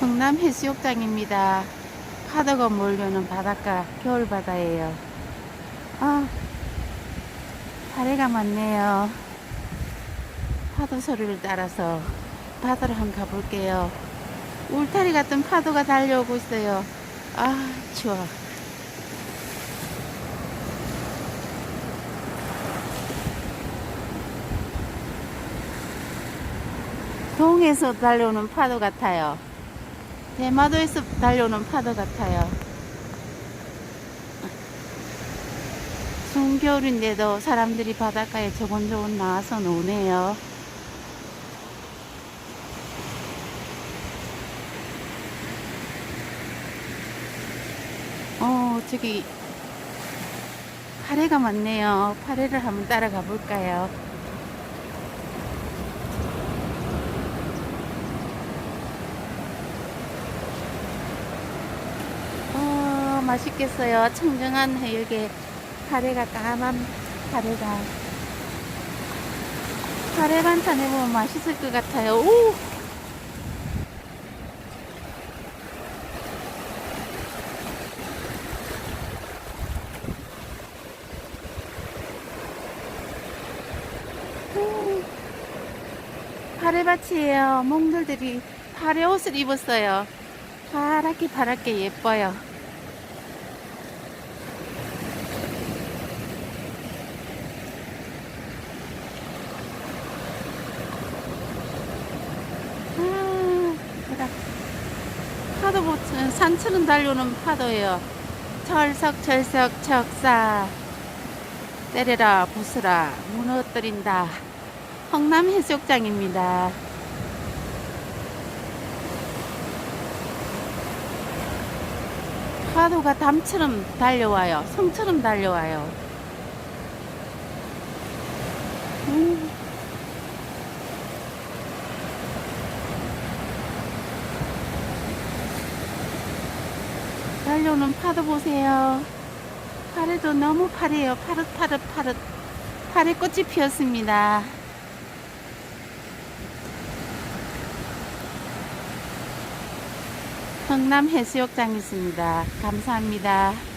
흥남 해수욕장입니다. 파도가 몰려오는 바닷가 겨울 바다예요. 아, 파래가 많네요. 파도 소리를 따라서 바다로 한번 가볼게요. 울타리 같은 파도가 달려오고 있어요. 아, 추워. 동에서 달려오는 파도 같아요. 대마도에서 달려오는 파도 같아요. 추운 겨울인데도 사람들이 바닷가에 조곤조곤 나와서 노네요. 어, 저기 파래가 많네요. 파래를 한번 따라가 볼까요? 어, 맛있겠어요. 청정한 해역에 파래가 까만 파래가 파래 반찬 해보면 맛있을 것 같아요. 오! 오. 파래밭이에요. 몽들들이 파래 옷을 입었어요. 파랗게 파랗게 예뻐요. 아, 예쁘다. 파도 보 산처럼 달려오는 파도예요. 철석 철석 척사 때려라 부수라 무너뜨린다. 성남 해수욕장입니다. 파도가 담처럼 달려와요. 성처럼 달려와요. 음. 달려오는 파도 보세요. 파래도 너무 파래요. 파릇파릇 파릇. 파래 꽃이 피었습니다. 성남 해수욕장 있습니다. 감사합니다.